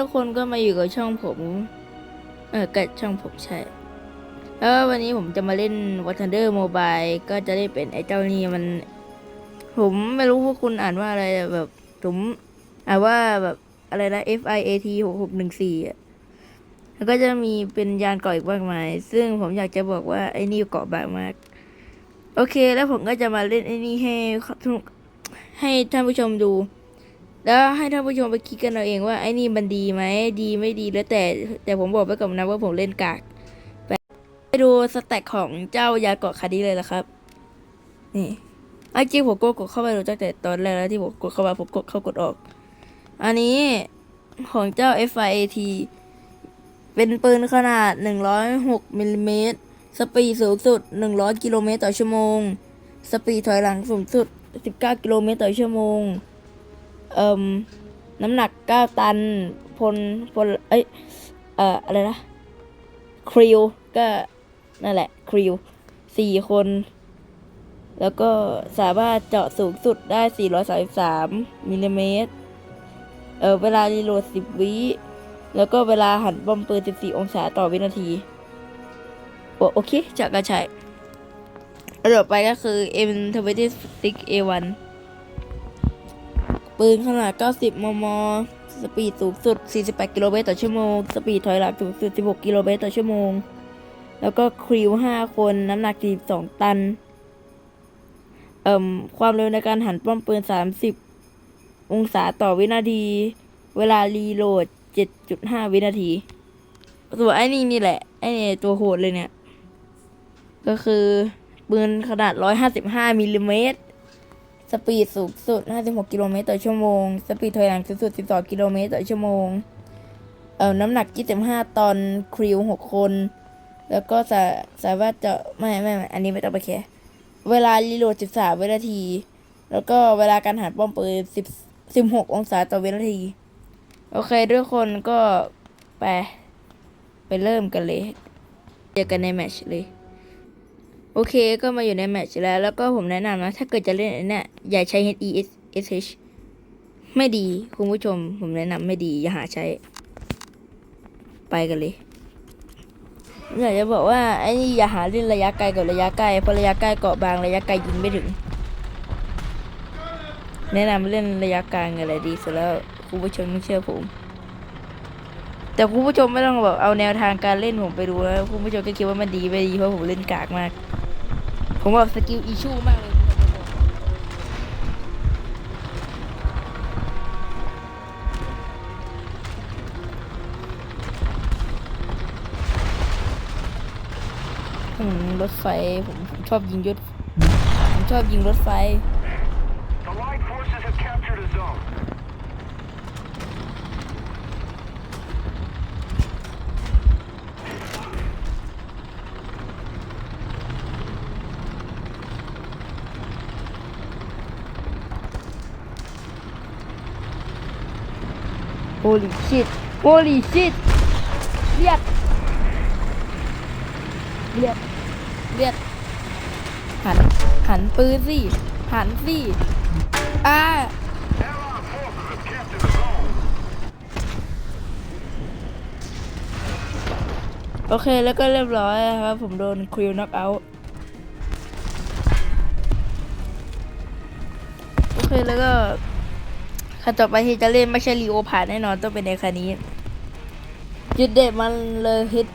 ทุกคนก็มาอยู่กับช่องผม เออกับช่องผมใช่ แล้ววันนี้ผมจะมาเล่น w a Thunder Mobile ก็จะได้เป็นไอ้เจ้านี่มัน ผมไม่รู้ว่าคุณอ่านว่าอะไรแบบผมอ่านว่าแบบอะไรนะ F I A T หกหกหนึ่งสี่อะแล้วก็จะมีเป็นยานเกาะอีกมากมาย ซึ่งผมอยากจะบอกว่าไอ้นี่เกาะบางมาก โอเค แล้วผมก็จะมาเล่นไอ้นี่ให้ให้ท่านผู้ชมดู แล้วให้ท่านผู้ชมไปคิดกันเอาเองว่าไอ้นี่มันดีไหมดีไม่ดีแล้วแต่แต่ผมบอกไปก่อนนะว่าผมเล่นกากไปดูสแต็กของเจ้ายาเกาะคดีเลยละครับ นี่ไอ้จริงผมกดกดเข้าไปดูตั้งแต่ตอนแรกแล้วที่ผมกดเข้ามาผมกดเข้ากดออก อันนี้ของเจ้า FIAT เป็นปืนขนาด 106มิลลิเมตรสปีดสูงสุด 100 กิโลเมตรต่อชั่วโมง สปีดถอยหลังสูงสุด 19 กิโลเมตรต่อชั่วโมง เอ่มน้ำหนัก 9 ตัน พล พล เอ้ย เอ่อ อะไรนะ คริว ก็ นั่นแหละ คริวสี่คน แล้วก็สามารถเจาะสูงสุดได้ 433มิลลิเมตร เออเวลารีโหลด 10 วิ แล้วก็เวลาหันบอมปืน 14 องศาต่อวินาที โอเค จากกระชัยต่อไปก็คือ M26A1 ปืนขนาด 90 มม สปีดสูงสุด 48 กิโลเมตรต่อชั่วโมง สปีดถอยหลังสูงสุด 16 กิโลเมตรต่อชั่วโมง แล้วก็คริว5 คน น้ำหนัก 42 ตัน เอ่มความเร็วในการหันป้อมปืน 30 องศาต่อวินาที เวลารีโหลด 7.5 วินาที ส่วนไอ้นี่นี่แหละ ไอ้นี่ตัวโหดเลยเนี่ย ก็คือปืนขนาด 155มิลลิเมตร สปีดสูงสุด 56 กิโลเมตรต่อชั่วโมง สปีดถอยหลังสูงสุด 12 กิโลเมตรต่อชั่วโมง เอ่อ น้ำหนัก 25 ตอนคริว 6 คน แล้วก็สาสามารถจะไม่ไม่ไม่ อันนี้ไม่ต้องไปแคร์เวลารีโหลด 13 วินาที แล้วก็เวลาการหันป้อมปืน10 16 องศาต่อวินาที โอเคทุกคนก็ไป ไปเริ่มกันเลย เจอกันในแมชเลย โอเคก็มาอยู่ในแมตช์แล้ว แล้วก็ผมแนะนำนะ ถ้าเกิดจะเล่นเนี่ยอย่าใช้ H E S S H ไม่ดี คุณผู้ชม ผมแนะนำไม่ดี อย่าหาใช้ ไปกันเลยอยากจะบอกว่าไอ้นี่อย่าหาเล่นระยะไกลกับระยะใกล้เพราะระยะใกล้เกาะบางระยะไกลยิงไม่ถึง แนะนำเล่นระยะกลางอะไรดีสุดแล้วคุณผู้ชมไม่เชื่อผม แต่คุณผู้ชมไม่ต้องแบบเอาแนวทางการเล่นผมไปดูแล้วคุณผู้ชมก็คิดว่ามันดีไม่ดีเพราะผมเล่นกากมาก ผมแบบสกิลอีชูมากเลยรถไฟผมผมชอบยิงยศผมชอบยิงรถไฟ โ o ลีชิตโ o ลีชิตเลียดเลียดเลียดหัน หันปืนสิ หันสิอ่าโอเคแล้วก็เรียบร้อยนะครับ ผมโดนคริวน็อกเอาท์โอเคแล้วก็ ขั้นต่อไปที่จะเล่นไม่ใช่รีโอผ่านแน่นอนต้องเป็นในคันนี้ จุดเด็ดมันเลยเฮด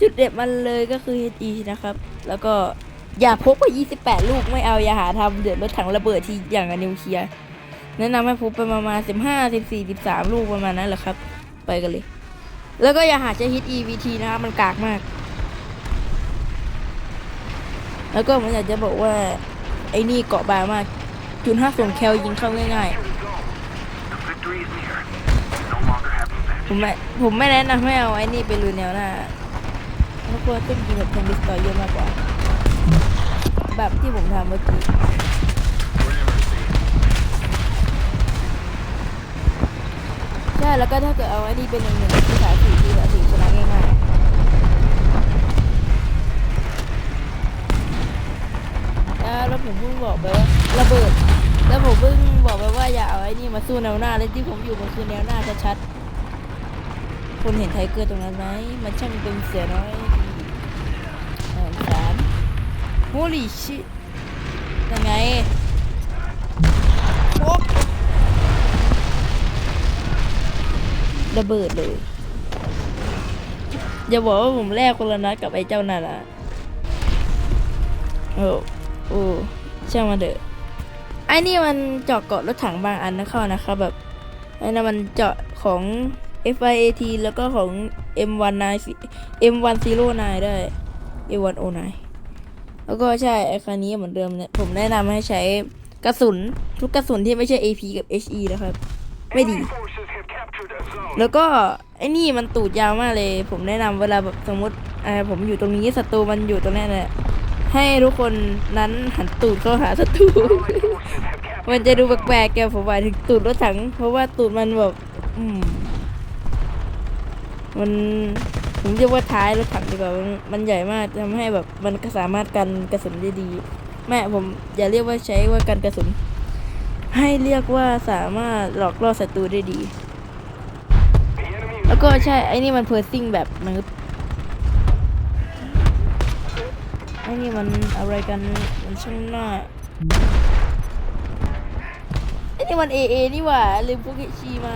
จุดเด็ดมันเลยก็คือ HE นะครับ แล้วก็อย่าพกไป 28 ลูกไม่เอาอย่าหาทำเดือดรถถังระเบิดที่อย่างกับนิวเคลียร์แนะนำให้พกไปประมาณ 15 14 13 ลูกประมาณนั้นแหละครับ ไปกันเลย แล้วก็อย่าหาใช้ฮิต EVT นะครับมันกากมาก แล้วก็ผมอยากจะบอกว่า ไอ้นี่เกาะบางมาก จุดห้าส่งแคลยิงเข้าง่าย Captured ผมไม่ผมไม่แนะนำให้เอาไอ้นี่ไปลุยแนวหน้าเพราะควต้องยิงแบบเทนนิสต่อเยอะมากกว่า แบบที่ผมทำเมื่อกี้ใช่แล้วก็ถ้าเกิดเอาไอ้นี่เป็นหนึ่งหนึ่งที่สายสี่ที่สายสี่ชนะง่ายๆแล้วผมเพิ่งบอกไปว่าระเบิด แล้วผมเพิ่งบอกไปว่าอย่าเอาไอ้นี่มาสู้แนวหน้าเลยที่ผมอยู่มันคือแนวหน้าชัดๆคุณเห็นไทเกอร์ตรงนั้นไหมมันช่างเป็นเสือน้อยที่น่าสาร holy shit ยังไงโอ๊ระเบิดเลยอย่าบอกว่าผมแลกคนละนัดกับไอ้เจ้านั่นอะโอ้โอ้ช่างมาเถอะ ไอ้นี่มันเจาะเกาะรถถังบางอันนะเข้านะครับแบบไอ้นั่นมันเจาะของ FIAT แล้วก็ของ M19 M109 ได้ M109 แล้วก็ใช่ไอ้คันนี้เหมือนเดิมเนี่ยผมแนะนำให้ใช้กระสุนทุกกระสุนที่ไม่ใช่ AP กับ HE นะครับ ไม่ดี แล้วก็ไอ้นี่มันตูดยาวมากเลย ผมแนะนำเวลาแบบสมมติอ่าผมอยู่ตรงนี้ศัตรูมันอยู่ตรงนั้นแหละให้ทุกคนนั้นหันตูดเข้าหาศัตรู มันจะดูแปลกๆแกผมหมายถึงตูดรถถัง เพราะว่าตูดมันแบบอืมมันผมเรียกว่าท้ายรถถังดีกว่ามันมันใหญ่มากทำให้แบบมันก็สามารถกันกระสุนได้ดี แม่ผมอย่าเรียกว่าใช้ว่ากันกระสุน ให้เรียกว่าสามารถหลอกล่อศัตรูได้ดี แล้วก็ใช่ไอ้นี่มันเพอร์ซิ่งแบบมนุษย์ไอ้นี่มันอะไรกันมันช่างหน้า นี่มันเอเอนี่หว่าลืมพวกเฮชีมา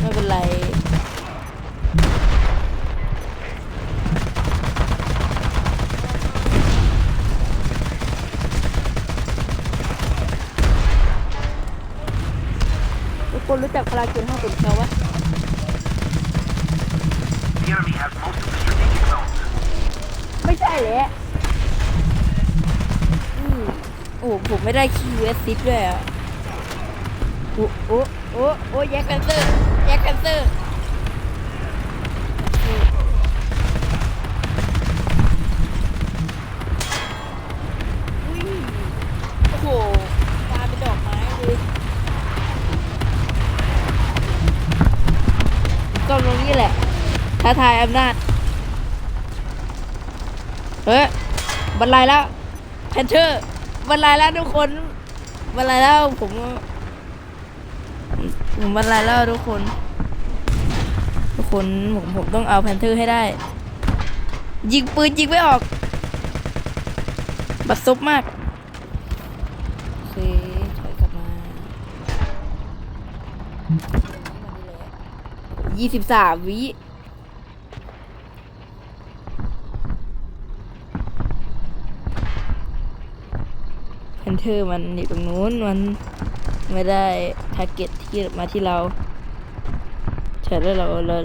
ไม่เป็นไรทุกคนรู้จักพลาจุนห้าตุนเขาวะ The enemy has most of the strategic zones. ไม่ใช่แหละอืม โอ้ผมไม่ได้คิวเอสซิดด้วยอะโอ้โอ้โอ้โอ้แยกกันเซอร์แยกกันเซอร์อุ้ยโอ้โหปาเป็นดอกไม้เลยก็ตรงนี้แหละท้าทายอำนาจ เฮ้ยบรรลัยแล้วแพนเทอร์ บรรลัยแล้วทุกคนบรรลัยแล้วผมผมบรรลัยแล้วทุกคน ทุกคนผมผมต้องเอาแพนเทอร์ให้ได้ ยิงปืนยิงไม่ออก บัดซบมากโอเคถอยกลับมายี่สิบสามวิ แพนเทอร์มันอยู่ตรงนู้นมันไม่ได้ทาร์เก็ตที่มาที่เราใช่แล้วเราเรา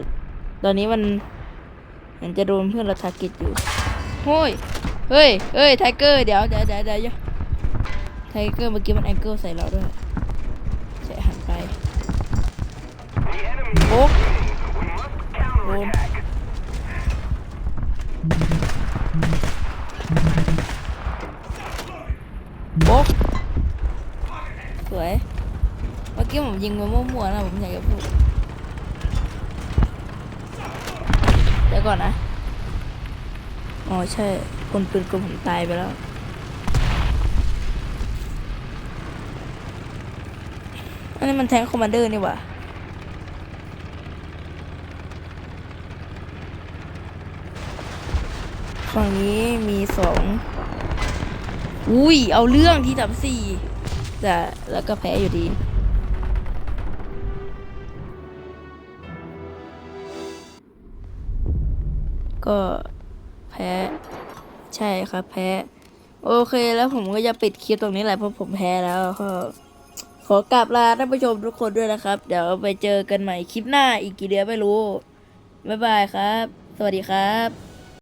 ตอนนี้มันมันจะโดนเพื่อนเราทาร์เก็ตอยู่โอ้ยเฮ้ยเฮ้ยไทเกอร์เดี๋ยวเดี๋ยวเดี๋ยวเดี๋ยวไทเกอร์เมื่อกี้มันแองเกิลใส่เราด้วยใส่หันไป The enemy โอ้ we must counterattack. โบ๊ะสวย เมื่อกี้ผมยิงไปมั่วๆนะผมอยากจะพูด เดี๋ยวก่อนนะ อ๋อใช่ คนปืนกลผมตายไปแล้วอันนี้มันแทงคอมมานเดอร์นี่หว่าฝั่งนี้มีสอง อุ้ย เอาเรื่องที่สามสี่แต่แล้วก็แพ้อยู่ดีก็แพ้ใช่ครับแพ้ โอเคแล้วผมก็จะปิดคลิปตรงนี้แหละเพราะผมแพ้แล้วก็ขอกราบลาท่านผู้ชมทุกคนด้วยนะครับ เดี๋ยวไปเจอกันใหม่คลิปหน้าอีกกี่เดือนไม่รู้ บ๊ายบายครับ สวัสดีครับ